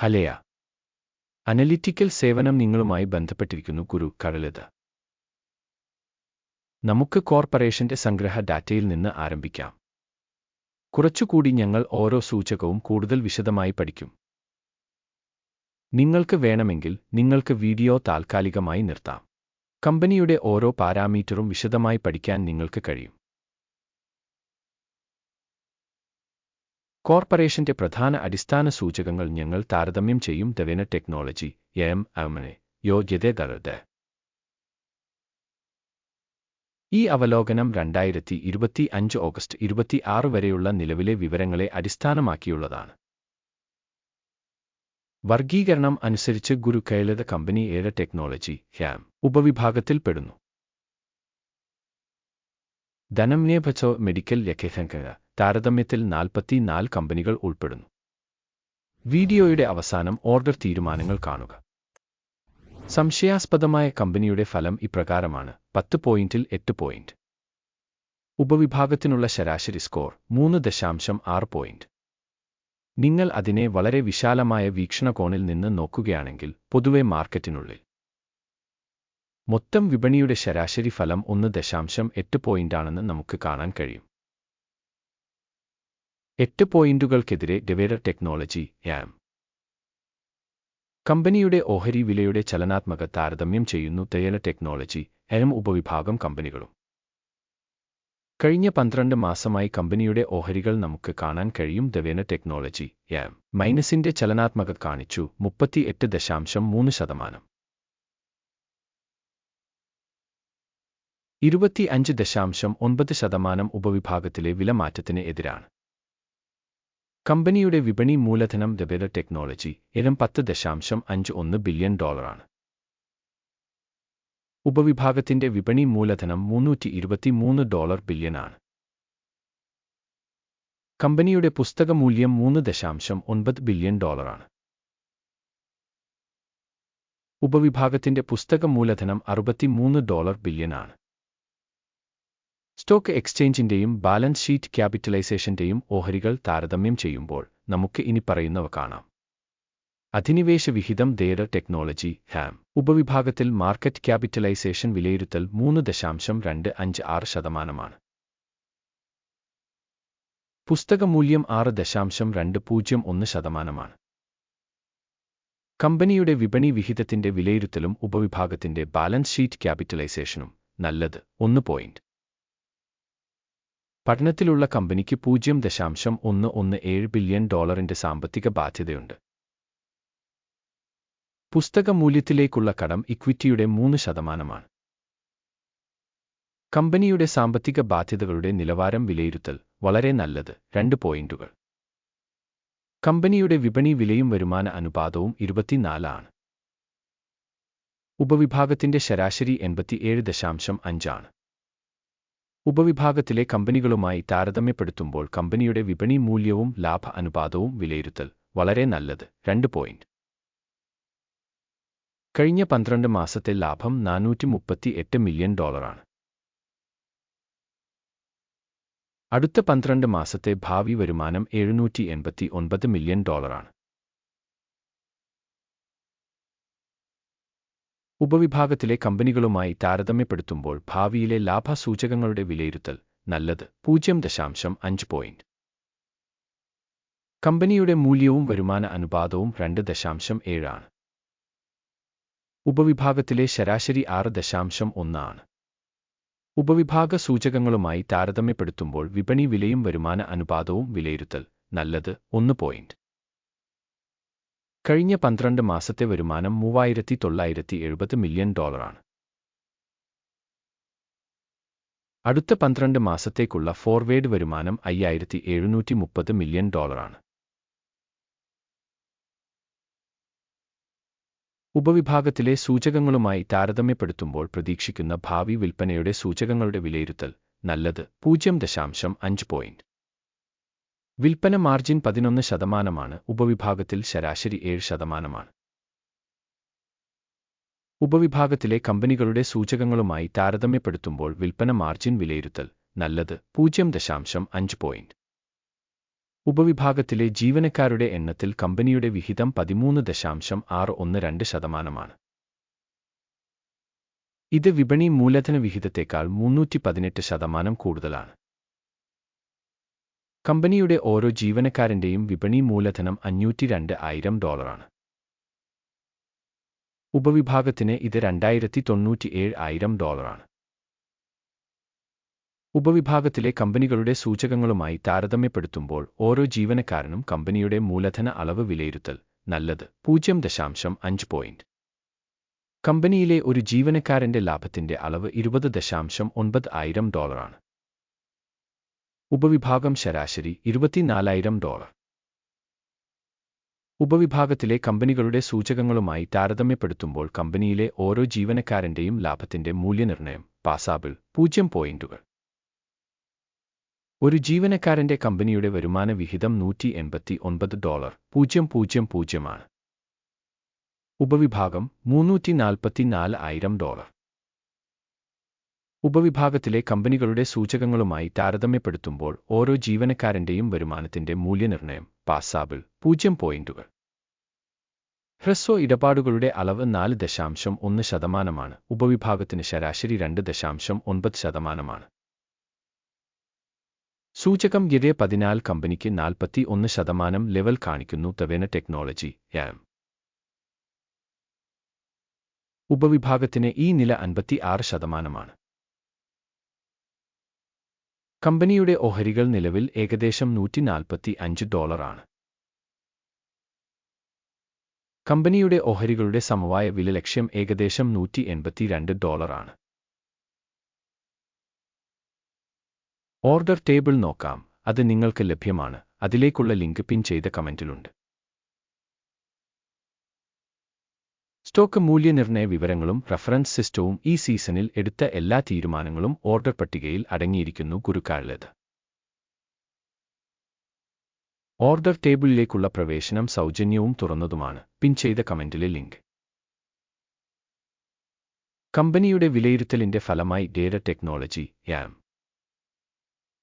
ഹലയ. Analytical സേവനം നിങ്ങളുമായി ബന്ധപ്പെട്ടിരിക്കുന്നു ഗുരു കടലത്. നമുക്ക് കോർപ്പറേഷന്റെ സംഗ്രഹ ഡാറ്റയിൽ നിന്ന് ആരംഭിക്കാം. കുറച്ചുകൂടി ഞങ്ങൾ ഓരോ സൂചകവും കൂടുതൽ വിശദമായി പഠിക്കും. നിങ്ങൾക്ക് വേണമെങ്കിൽ നിങ്ങൾക്ക് വീഡിയോ താൽക്കാലികമായി നിർത്താം. കമ്പനിയുടെ ഓരോ പാരാമീറ്ററും വിശദമായി പഠിക്കാൻ നിങ്ങൾക്ക് കഴിയും. കോർപ്പറേഷന്റെ പ്രധാന അടിസ്ഥാന സൂചകങ്ങൾ ഞങ്ങൾ താരതമ്യം ചെയ്യും. ദവേന ടെക്നോളജി എം അമനെ യോഗ്യതകളുടെ ഈ അവലോകനം രണ്ടായിരത്തി ഇരുപത്തി അഞ്ച് ഓഗസ്റ്റ് ഇരുപത്തി ആറ് വരെയുള്ള നിലവിലെ വിവരങ്ങളെ അടിസ്ഥാനമാക്കിയുള്ളതാണ്. വർഗീകരണം അനുസരിച്ച് ഗുരു കൈലത കമ്പനി ഏഴ് ടെക്നോളജി ഹ്യാം ഉപവിഭാഗത്തിൽപ്പെടുന്നു ധനംനേഭച്ചോ മെഡിക്കൽ ലഖ്യസംഖ്യ താരതമ്യത്തിൽ നാൽപ്പത്തിനാല് കമ്പനികൾ ഉൾപ്പെടുന്നു. വീഡിയോയുടെ അവസാനം ഓർഡർ തീരുമാനങ്ങൾ കാണുക. സംശയാസ്പദമായ കമ്പനിയുടെ ഫലം ഇപ്രകാരമാണ്. പത്ത് പോയിന്റിൽ എട്ട് പോയിന്റ്. ഉപവിഭാഗത്തിനുള്ള ശരാശരി സ്കോർ മൂന്ന് ദശാംശം ആറ് പോയിന്റ്. നിങ്ങൾ അതിനെ വളരെ വിശാലമായ വീക്ഷണകോണിൽ നിന്ന് നോക്കുകയാണെങ്കിൽ പൊതുവെ മാർക്കറ്റിനുള്ളിൽ. മൊത്തം വിപണിയുടെ ശരാശരി ഫലം ഒന്ന് ദശാംശം എട്ട് പോയിന്റാണെന്ന് നമുക്ക് കാണാൻ കഴിയും. എട്ട് പോയിന്റുകൾക്കെതിരെ ഡെവേഡർ ടെക്നോളജി യാം കമ്പനിയുടെ ഓഹരി വിലയുടെ ചലനാത്മക താരതമ്യം ചെയ്യുന്നു തേയില ടെക്നോളജി എം ഉപവിഭാഗം കമ്പനികളും. കഴിഞ്ഞ പന്ത്രണ്ട് മാസമായി കമ്പനിയുടെ ഓഹരികൾ നമുക്ക് കാണാൻ കഴിയും ദവേന ടെക്നോളജി യാം മൈനസിന്റെ ചലനാത്മക കാണിച്ചു മുപ്പത്തി എട്ട് ദശാംശം മൂന്ന് ശതമാനം. ഇരുപത്തി അഞ്ച് ദശാംശം ഒൻപത് ശതമാനം ഉപവിഭാഗത്തിലെ വിലമാറ്റത്തിന് എതിരാണ്. കമ്പനിയുടെ വിപണി മൂലധനം ദബേദ ടെക്നോളജി ഇരം പത്ത് ദശാംശം അഞ്ച് ഒന്ന് ബില്യൺ ഡോളറാണ്. ഉപവിഭാഗത്തിന്റെ വിപണി മൂലധനം മുന്നൂറ്റി ഇരുപത്തിമൂന്ന് ഡോളർ ബില്യനാണ് കമ്പനിയുടെ പുസ്തക മൂല്യം മൂന്ന് ദശാംശം ഒൻപത് ബില്യൺ ഡോളറാണ് ഉപവിഭാഗത്തിന്റെ പുസ്തക മൂലധനം അറുപത്തിമൂന്ന് ഡോളർ ബില്യനാണ് സ്റ്റോക്ക് എക്സ്ചേഞ്ചിന്റെയും ബാലൻസ് ഷീറ്റ് ക്യാപിറ്റലൈസേഷന്റെയും ഓഹരികൾ താരതമ്യം ചെയ്യുമ്പോൾ നമുക്ക് ഇനി പറയുന്നവ കാണാം. അധിനിവേശ വിഹിതം ദേര ടെക്നോളജി ഹാം. ഉപവിഭാഗത്തിൽ മാർക്കറ്റ് ക്യാപിറ്റലൈസേഷൻ വിലയിരുത്തൽ മൂന്ന് ദശാംശം രണ്ട് അഞ്ച് ആറ് ശതമാനമാണ്. പുസ്തകമൂല്യം ആറ് ദശാംശം രണ്ട് പൂജ്യം ഒന്ന് ശതമാനമാണ്. കമ്പനിയുടെ വിപണി വിഹിതത്തിന്റെ വിലയിരുത്തലും ഉപവിഭാഗത്തിന്റെ ബാലൻസ് ഷീറ്റ് ക്യാപിറ്റലൈസേഷനും നല്ലത്. ഒന്ന് പോയിന്റ്. പഠനത്തിലുള്ള കമ്പനിക്ക് പൂജ്യം ദശാംശം ഒന്ന് ഒന്ന് ഏഴ് ബില്യൺ ഡോളറിന്റെ സാമ്പത്തിക ബാധ്യതയുണ്ട്. പുസ്തക മൂല്യത്തിലേക്കുള്ള കടം ഇക്വിറ്റിയുടെ മൂന്ന് ശതമാനമാണ്. കമ്പനിയുടെ സാമ്പത്തിക ബാധ്യതകളുടെ നിലവാരം വിലയിരുത്തൽ വളരെ നല്ലത്. രണ്ട് പോയിന്റുകൾ. കമ്പനിയുടെ വിപണി വിലയും വരുമാന അനുപാതവും ഇരുപത്തിനാലാണ് ഉപവിഭാഗത്തിന്റെ ശരാശരി എൺപത്തിയേഴ് ദശാംശം അഞ്ചാണ് ഉപവിഭാഗത്തിലെ കമ്പനികളുമായി താരതമ്യപ്പെടുത്തുമ്പോൾ കമ്പനിയുടെ വിപണി മൂല്യവും ലാഭ അനുപാതവും വിലയിരുത്തൽ വളരെ നല്ലത്. രണ്ട് പോയിന്റ് കഴിഞ്ഞ പന്ത്രണ്ട് മാസത്തെ ലാഭം നാനൂറ്റി മുപ്പത്തി എട്ട് മില്യൺ ഡോളറാണ് അടുത്ത പന്ത്രണ്ട് മാസത്തെ ഭാവി വരുമാനം എഴുന്നൂറ്റി എൺപത്തി ഒൻപത് മില്യൺ ഡോളറാണ് ഉപവിഭാഗത്തിലെ കമ്പനികളുമായി താരതമ്യപ്പെടുത്തുമ്പോൾ ഭാവിയിലെ ലാഭസൂചകങ്ങളുടെ വിലയിരുത്തൽ നല്ലത്. പൂജ്യം ദശാംശം അഞ്ച് പോയിന്റ് കമ്പനിയുടെ മൂല്യവും വരുമാന അനുപാതവും രണ്ട് ദശാംശം ഏഴാണ് ഉപവിഭാഗത്തിലെ ശരാശരി ആറ് ദശാംശം ഒന്നാണ് ഉപവിഭാഗ സൂചകങ്ങളുമായി താരതമ്യപ്പെടുത്തുമ്പോൾ വിപണി വിലയും വരുമാന അനുപാതവും വിലയിരുത്തൽ നല്ലത് ഒന്ന് പോയിന്റ് കഴിഞ്ഞ പന്ത്രണ്ട് മാസത്തെ വരുമാനം മൂവായിരത്തി തൊള്ളായിരത്തി എഴുപത് മില്യൺ ഡോളറാണ്. അടുത്ത പന്ത്രണ്ട് മാസത്തേക്കുള്ള ഫോർവേഡ് വരുമാനം അയ്യായിരത്തി എഴുന്നൂറ്റി മുപ്പത് മില്യൺ ഡോളറാണ്. ഉപവിഭാഗത്തിലെ സൂചകങ്ങളുമായി താരതമ്യപ്പെടുത്തുമ്പോൾ പ്രതീക്ഷിക്കുന്ന ഭാവി വിൽപ്പനയുടെ സൂചകങ്ങളുടെ വിലയിരുത്തൽ നല്ലത് പൂജ്യം ദശാംശം അഞ്ച് പോയിന്റ്. വിൽപ്പന മാർജിൻ പതിനൊന്ന് ശതമാനമാണ് ഉപവിഭാഗത്തിൽ ശരാശരി ഏഴ് ശതമാനമാണ്. ഉപവിഭാഗത്തിലെ കമ്പനികളുടെ സൂചകങ്ങളുമായി താരതമ്യപ്പെടുത്തുമ്പോൾ വിൽപ്പന മാർജിൻ വിലയിരുത്തൽ നല്ലത് പൂജ്യം ദശാംശം അഞ്ച് പോയിന്റ്. ഉപവിഭാഗത്തിലെ ജീവനക്കാരുടെ എണ്ണത്തിൽ കമ്പനിയുടെ വിഹിതം പതിമൂന്ന് ദശാംശം ആറ് ഒന്ന് രണ്ട് ശതമാനമാണ്. ഇത് വിപണി മൂലധന വിഹിതത്തേക്കാൾ മുന്നൂറ്റി പതിനെട്ട് ശതമാനം കൂടുതലാണ്. കമ്പനിയുടെ ഓരോ ജീവനക്കാരന്റെയും വിപണി മൂലധനം അഞ്ഞൂറ്റി രണ്ട് ആയിരം ഡോളറാണ്. ഉപവിഭാഗത്തിന് ഇത് രണ്ടായിരത്തി തൊണ്ണൂറ്റിയേഴ് ആയിരം ഡോളറാണ്. ഉപവിഭാഗത്തിലെ കമ്പനികളുടെ സൂചകങ്ങളുമായി താരതമ്യപ്പെടുത്തുമ്പോൾ ഓരോ ജീവനക്കാരനും കമ്പനിയുടെ മൂലധന അളവ് വിലയിരുത്തൽ നല്ലത് പൂജ്യം ദശാംശം അഞ്ച് പോയിന്റ്. കമ്പനിയിലെ ഒരു ജീവനക്കാരന്റെ ലാഭത്തിന്റെ അളവ് ഇരുപത് ദശാംശം ഒൻപത് ആയിരം ഡോളറാണ്. ഉപവിഭാഗം ശരാശരി ഇരുപത്തിനാലായിരം ഡോളർ. ഉപവിഭാഗത്തിലെ കമ്പനികളുടെ സൂചകങ്ങളുമായി താരതമ്യപ്പെടുത്തുമ്പോൾ കമ്പനിയിലെ ഓരോ ജീവനക്കാരന്റെയും ലാഭത്തിന്റെ മൂല്യനിർണയം പാസാബിൾ പൂജ്യം പോയിന്റുകൾ. ഒരു ജീവനക്കാരന്റെ കമ്പനിയുടെ വരുമാന വിഹിതം നൂറ്റി എൺപത്തി ഒൻപത് ഡോളർ പൂജ്യം പൂജ്യം പൂജ്യമാണ്. ഉപവിഭാഗം മുന്നൂറ്റി നാൽപ്പത്തിനാല് ആയിരം ഡോളർ. ഉപവിഭാഗത്തിലെ കമ്പനികളുടെ സൂചകങ്ങളുമായി താരതമ്യപ്പെടുത്തുമ്പോൾ ഓരോ ജീവനക്കാരന്റെയും വരുമാനത്തിന്റെ മൂല്യനിർണയം പാസാബിൾ പൂജ്യം പോയിന്റുകൾ. ഹ്രസ്വ ഇടപാടുകളുടെ അളവ് നാല് ദശാംശം ഒന്ന് ശതമാനമാണ്. ഉപവിഭാഗത്തിന് ശരാശരി രണ്ട് ദശാംശം ഒൻപത് ശതമാനമാണ്. സൂചകം ഗിരെ പതിനാല് കമ്പനിക്ക് നാൽപ്പത്തി ഒന്ന് ശതമാനം ലെവൽ കാണിക്കുന്നു തവേന ടെക്നോളജി എം. ഉപവിഭാഗത്തിന് ഈ നില അൻപത്തി ആറ് ശതമാനമാണ്. കമ്പനിയുടെ ഓഹരികൾ നിലവിൽ ഏകദേശം നൂറ്റി നാൽപ്പത്തി അഞ്ച് ഡോളറാണ്. കമ്പനിയുടെ ഓഹരികളുടെ സമവായ വില ലക്ഷ്യം ഏകദേശം നൂറ്റി എൺപത്തിരണ്ട് ഡോളറാണ്. ഓർഡർ ടേബിൾ നോക്കാം. അത് നിങ്ങൾക്ക് ലഭ്യമാണ്. അതിലേക്കുള്ള ലിങ്ക് പിൻ ചെയ്ത കമന്റിലുണ്ട്. സ്റ്റോക്ക് മൂല്യനിർണയ വിവരങ്ങളും റഫറൻസ് സിസ്റ്റവും ഈ സീസണിൽ എടുത്ത എല്ലാ തീരുമാനങ്ങളും ഓർഡർ പട്ടികയിൽ അടങ്ങിയിരിക്കുന്നു കുരുക്കാളിലത്. ഓർഡർ ടേബിളിലേക്കുള്ള പ്രവേശനം സൗജന്യവും തുറന്നതുമാണ്. പിൻ ചെയ്ത കമന്റിലെ ലിങ്ക്. കമ്പനിയുടെ വിലയിരുത്തലിന്റെ ഫലമായി ഡേറ്റ ടെക്നോളജി യാം.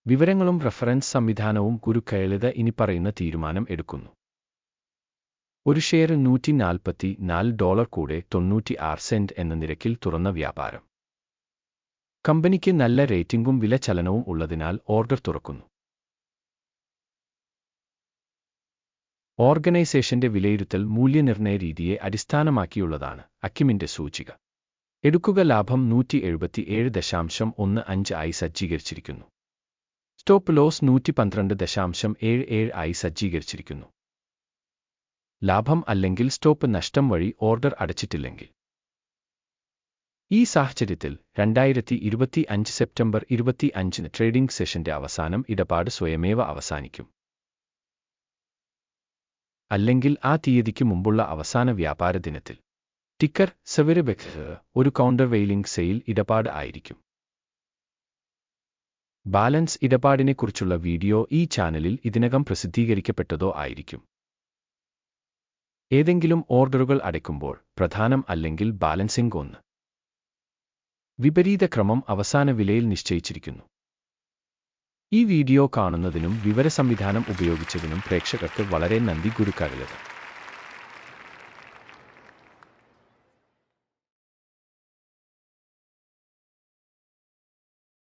വിവരങ്ങളും റഫറൻസ് സംവിധാനവും ഗുരുക്കയളിത ഇനി പറയുന്ന തീരുമാനം എടുക്കുന്നു. ഒരു ഷെയർ നൂറ്റി നാൽപ്പത്തി നാല് ഡോളർ കൂടെ തൊണ്ണൂറ്റി ആറ് സെന്റ് എന്ന നിരക്കിൽ തുറന്ന വ്യാപാരം. കമ്പനിക്ക് നല്ല റേറ്റിംഗും വില ചലനവും ഉള്ളതിനാൽ ഓർഡർ തുറക്കുന്നു. ഓർഗനൈസേഷന്റെ വിലയിരുത്തൽ മൂല്യനിർണയ രീതിയെ അടിസ്ഥാനമാക്കിയുള്ളതാണ് അക്കിമിന്റെ സൂചിക. എടുക്കുക ലാഭം നൂറ്റി എഴുപത്തിയേഴ് ദശാംശം ഒന്ന് അഞ്ച് ആയി സജ്ജീകരിച്ചിരിക്കുന്നു. സ്റ്റോപ്പ് ലോസ് നൂറ്റി പന്ത്രണ്ട് ദശാംശം ഏഴ് ഏഴ് ആയി സജ്ജീകരിച്ചിരിക്കുന്നു. ലാഭം അല്ലെങ്കിൽ സ്റ്റോപ്പ് നഷ്ടം വഴി ഓർഡർ അടച്ചിട്ടില്ലെങ്കിൽ. ഈ സാഹചര്യത്തിൽ രണ്ടായിരത്തി ഇരുപത്തി അഞ്ച് സെപ്റ്റംബർ ഇരുപത്തി അഞ്ചിന് ട്രേഡിംഗ് സെഷന്റെ അവസാനം ഇടപാട് സ്വയമേവ അവസാനിക്കും. അല്ലെങ്കിൽ ആ തീയതിക്ക് മുമ്പുള്ള അവസാന വ്യാപാര ദിനത്തിൽ. ടിക്കർ സെവരബെക്സ് ഒരു കൗണ്ടർ വെയിലിംഗ് സെയിൽ ഇടപാട് ആയിരിക്കും. ബാലൻസ് ഇടപാടിനെക്കുറിച്ചുള്ള വീഡിയോ ഈ ചാനലിൽ ഇതിനകം പ്രസിദ്ധീകരിക്കപ്പെട്ടതോ ആയിരിക്കും. ഏതെങ്കിലും ഓർഡറുകൾ അടയ്ക്കുമ്പോൾ പ്രധാനം അല്ലെങ്കിൽ ബാലൻസിംഗ് ഒന്ന്. വിപരീത ക്രമം അവസാന വിലയിൽ നിശ്ചയിച്ചിരിക്കുന്നു. ഈ വീഡിയോ കാണുന്നതിനും വിവര സംവിധാനം ഉപയോഗിച്ചതിനും പ്രേക്ഷകർക്ക് വളരെ നന്ദി ഗുരുക്കാരിലത്